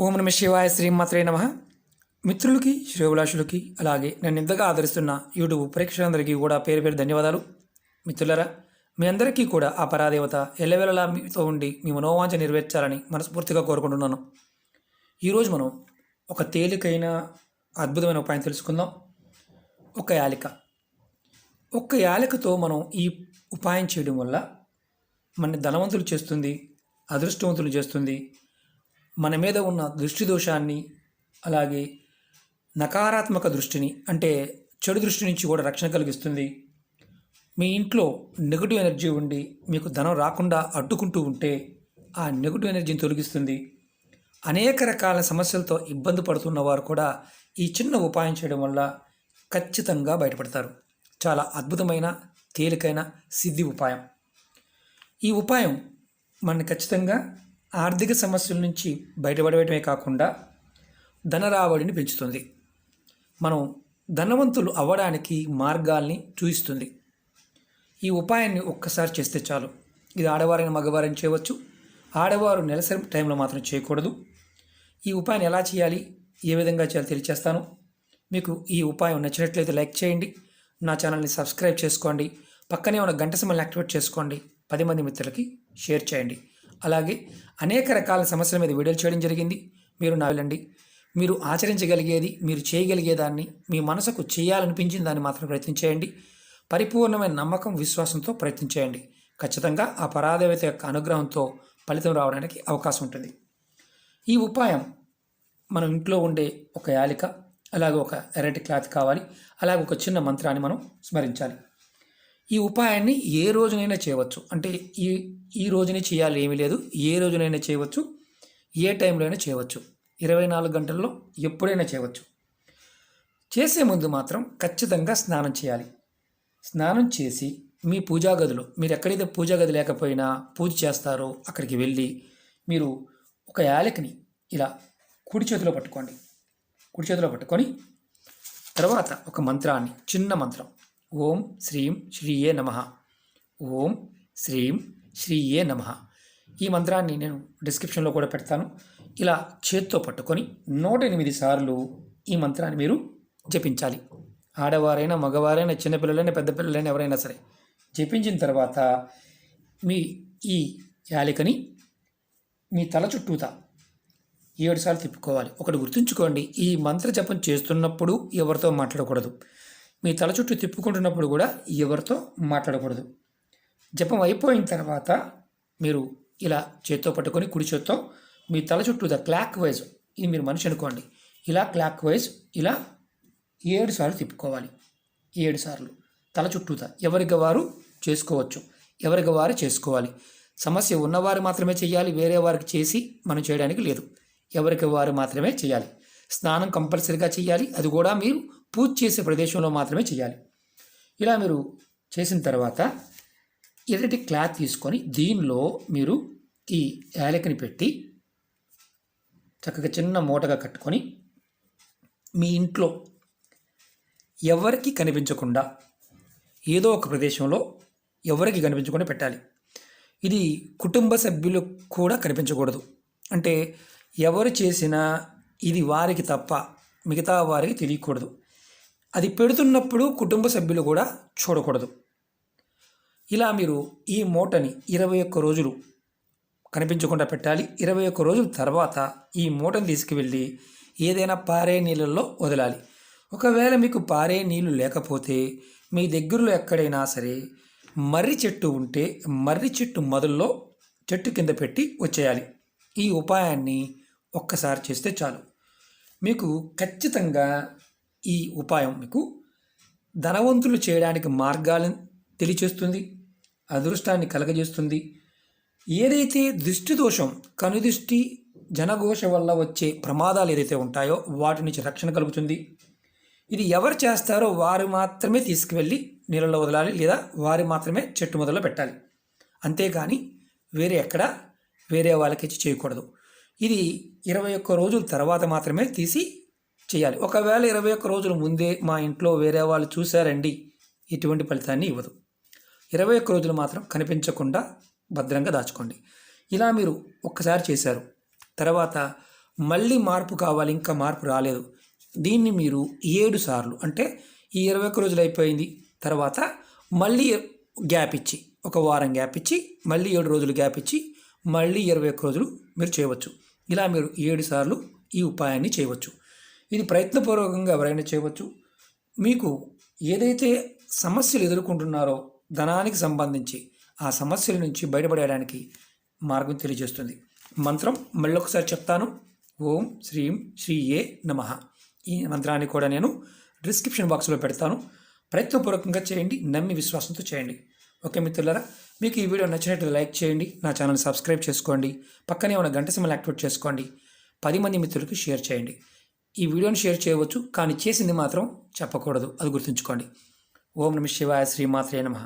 ఓం నమ శివాయ శ్రీమాత్రే నమ. మిత్రులకి శ్రేవులాషులకి అలాగే నన్ను ఇంతగా ఆదరిస్తున్న యూట్యూబ్ ప్రేక్షకులందరికీ కూడా పేరు పేరు ధన్యవాదాలు. మిత్రులరా మీ అందరికీ కూడా ఆ పరాదేవత ఎల్లవెల్లలా మీతో ఉండి మీ మనోవాంఛ నెరవేర్చాలని మనస్ఫూర్తిగా కోరుకుంటున్నాను. ఈరోజు మనం ఒక తేలికైన అద్భుతమైన ఉపాయం తెలుసుకుందాం. ఒక యాలిక. ఒక్క యాలకతో మనం ఈ ఉపాయం చేయడం వల్ల మన ధనవంతులు చేస్తుంది అదృష్టవంతులు చేస్తుంది మన మీద ఉన్న దృష్టి దోషాన్ని అలాగే నకారాత్మక దృష్టిని అంటే చెడు దృష్టి నుంచి కూడా రక్షణ కలిగిస్తుంది. మీ ఇంట్లో నెగిటివ్ ఎనర్జీ ఉండి మీకు ధనం రాకుండా అడ్డుకుంటూ ఉంటే ఆ నెగిటివ్ ఎనర్జీని తొలగిస్తుంది. అనేక రకాల సమస్యలతో ఇబ్బంది పడుతున్న వారు కూడా ఈ చిన్న ఉపాయం చేయడం వల్ల ఖచ్చితంగా బయటపడతారు. చాలా అద్భుతమైన తేలికైన సిద్ధి ఉపాయం. ఈ ఉపాయం మన ఖచ్చితంగా ఆర్థిక సమస్యల నుంచి బయటపడటమే కాకుండా ధన రాబడిని పెంచుతుంది. మనం ధనవంతులు అవ్వడానికి మార్గాల్ని చూపిస్తుంది ఈ ఉపాయాన్ని ఒక్కసారి చేస్తే చాలు. ఇది ఆడవారైన మగవారిని చేయవచ్చు. ఆడవారు నెలసరి టైంలో మాత్రం చేయకూడదు. ఈ ఉపాయాన్ని ఎలా చేయాలి? ఏ విధంగా చేయాలి తెలియచేస్తాను. మీకు ఈ ఉపాయం నచ్చినట్లయితే లైక్ చేయండి. నా ఛానల్ని సబ్స్క్రైబ్ చేసుకోండి. పక్కనే ఉన్న గంట సమయాన్ని యాక్టివేట్ చేసుకోండి. పది మంది మిత్రులకి షేర్ చేయండి. అలాగే అనేక రకాల సమస్యల మీద వీడియోలు చేయడం జరిగింది. మీరు నా వెళ్ళండి. మీరు ఆచరించగలిగేది మీరు చేయగలిగేదాన్ని మీ మనసుకు చేయాలనిపించిన దాన్ని మాత్రం ప్రయత్నించేయండి పరిపూర్ణమైన నమ్మకం విశ్వాసంతో ప్రయత్నించేయండి ఖచ్చితంగా ఆ పరాదేవత యొక్క అనుగ్రహంతో ఫలితం రావడానికి అవకాశం ఉంటుంది. ఈ ఉపాయం మనం ఇంట్లో ఉండే ఒక యాలిక అలాగే ఒక ఎర్రటి క్లాత్ కావాలి అలాగే ఒక చిన్న మంత్రాన్ని మనం స్మరించాలి. ఈ ఉపాయాన్ని ఏ రోజునైనా చేయవచ్చు. అంటే ఈ ఈ రోజునే చేయాలి ఏమీ లేదు. ఏ రోజునైనా చేయవచ్చు. ఏ టైంలో అయినా చేయవచ్చు. ఇరవై నాలుగు గంటల్లో ఎప్పుడైనా చేయవచ్చు. చేసే ముందు మాత్రం ఖచ్చితంగా స్నానం చేయాలి. స్నానం చేసి మీ పూజా గదిలో మీరు ఎక్కడైతే పూజా గది లేకపోయినా పూజ చేస్తారో అక్కడికి వెళ్ళి మీరు ఒక యాలకిని ఇలా కుడి చేతిలో పట్టుకోండి. కుడి చేతిలో పట్టుకొని తర్వాత ఒక మంత్రాన్ని చిన్న మంత్రం ఓం శ్రీం శ్రీయే నమ. ఓం శ్రీం శ్రీయే నమ. ఈ మంత్రాన్ని నేను డిస్క్రిప్షన్లో కూడా పెడతాను. ఇలా చేత్తో పట్టుకొని నూట ఎనిమిది సార్లు ఈ మంత్రాన్ని మీరు జపించాలి. ఆడవారైనా మగవారైనా చిన్నపిల్లలైనా పెద్ద పిల్లలైనా ఎవరైనా సరే జపించిన తర్వాత మీ ఈ యాలికని మీ తల చుట్టూతా ఏడు సార్లు తిప్పుకోవాలి. ఒకటి గుర్తుంచుకోండి ఈ మంత్ర జపం చేస్తున్నప్పుడు ఎవరితో మాట్లాడకూడదు. మీ తల చుట్టూ తిప్పుకుంటున్నప్పుడు కూడా ఎవరితో మాట్లాడకూడదు. జపం అయిపోయిన తర్వాత మీరు ఇలా చేత్తో పట్టుకొని కుడి చేత్తో మీ తల చుట్టూ ద క్లాక్ వైజ్ ఇది మీరు మనిషి అనుకోండి ఇలా క్లాక్ వైజ్ ఇలా ఏడు సార్లు తిప్పుకోవాలి. ఏడు సార్లు. తల చుట్టూత ఎవరికి వారు చేసుకోవచ్చు. ఎవరికి వారు చేసుకోవాలి. సమస్య ఉన్నవారు మాత్రమే చేయాలి వేరే వారికి చేసి మనం చేయడానికి లేదు. ఎవరికి వారు మాత్రమే చేయాలి. స్నానం కంపల్సరీగా చేయాలి. అది కూడా మీరు పూజ చేసే ప్రదేశంలో మాత్రమే చేయాలి. ఇలా మీరు చేసిన తర్వాత ఎర్రటి క్లాత్ తీసుకొని దీనిలో మీరు ఈ యాలకని పెట్టి చక్కగా చిన్న మూటగా కట్టుకొని మీ ఇంట్లో ఎవరికి కనిపించకుండా ఏదో ఒక ప్రదేశంలో ఎవరికి కనిపించకుండా పెట్టాలి. ఇది కుటుంబ సభ్యులు కూడా కనిపించకూడదు. అంటే ఎవరు చేసినా ఇది వారికి తప్ప మిగతా వారికి తెలియకూడదు. అది పెడుతున్నప్పుడు కుటుంబ సభ్యులు కూడా చూడకూడదు. ఇలా మీరు ఈ మూటని ఇరవై ఒక్క రోజులు కనిపించకుండా పెట్టాలి. ఇరవై ఒక్క రోజుల తర్వాత ఈ మూటను తీసుకువెళ్ళి ఏదైనా పారే నీళ్ళల్లో వదలాలి. ఒకవేళ మీకు పారే నీళ్ళు లేకపోతే మీ దగ్గరలో ఎక్కడైనా సరే మర్రి చెట్టు ఉంటే మర్రి చెట్టు మొదల్లో చెట్టు కింద పెట్టి వచ్చేయాలి. ఈ ఉపాయాన్ని ఒక్కసారి చేస్తే చాలు. మీకు ఖచ్చితంగా ఈ ఉపాయం మీకు ధనవంతులు చేయడానికి మార్గాలను తెలియచేస్తుంది అదృష్టాన్ని కలగజేస్తుంది. ఏదైతే దృష్టి దోషం కనుదృష్టి జనఘోష వల్ల వచ్చే ప్రమాదాలు ఏదైతే ఉంటాయో వాటి నుంచి రక్షణ కలుగుతుంది. ఇది ఎవరు చేస్తారో వారు మాత్రమే తీసుకువెళ్ళి నీళ్ళలో వదలాలి లేదా వారు మాత్రమే చెట్టు మొదలు పెట్టాలి. అంతేకాని వేరే ఎక్కడ వేరే వాళ్ళకి ఇచ్చి చేయకూడదు. ఇది ఇరవై ఒక్క రోజుల తర్వాత మాత్రమే తీసి చేయాలి. ఒకవేళ ఇరవై ఒక్క రోజుల ముందే మా ఇంట్లో వేరే వాళ్ళు చూశారండి ఎటువంటి ఫలితాన్ని ఇవ్వదు. ఇరవై ఒక్క రోజులు మాత్రం కనిపించకుండా భద్రంగా దాచుకోండి. ఇలా మీరు ఒక్కసారి చేశారు. తర్వాత మళ్ళీ మార్పు కావాలి ఇంకా మార్పు రాలేదు. దీన్ని మీరు ఏడు సార్లు అంటే ఈ ఇరవై ఒక్క రోజులు అయిపోయింది తర్వాత మళ్ళీ గ్యాప్ ఇచ్చి ఒక వారం గ్యాప్ ఇచ్చి మళ్ళీ ఏడు రోజులు గ్యాప్ ఇచ్చి మళ్ళీ ఇరవై ఒక్క రోజులు మీరు చేయవచ్చు. ఇలా మీరు ఏడు సార్లు ఈ ఉపాయాన్ని చేయవచ్చు. ఇది ప్రయత్నపూర్వకంగా ఎవరైనా చేయవచ్చు. మీకు ఏదైతే సమస్యలు ఎదుర్కొంటున్నారో ధనానికి సంబంధించి ఆ సమస్యల నుంచి బయటపడడానికి మార్గం తెలియజేస్తుంది. మంత్రం మళ్ళీ ఒకసారి చెప్తాను. ఓం శ్రీం శ్రీ ఏ నమ. ఈ మంత్రాన్ని కూడా నేను డిస్క్రిప్షన్ బాక్స్లో పెడతాను. ప్రయత్నపూర్వకంగా చేయండి. నమ్మి విశ్వాసంతో చేయండి. ఓకే మిత్రులారా మీకు ఈ వీడియో నచ్చినట్టు లైక్ చేయండి. నా ఛానల్ సబ్స్క్రైబ్ చేసుకోండి. పక్కనే ఉన్న గంట సిమ్మలు యాక్టివేట్ చేసుకోండి. పది మంది మిత్రులకు షేర్ చేయండి. ఈ వీడియోని షేర్ చేయవచ్చు కానీ చేసింది మాత్రం చెప్పకూడదు. అది గుర్తుంచుకోండి. ఓం నమ శివాయ శ్రీమాత్రే నమః.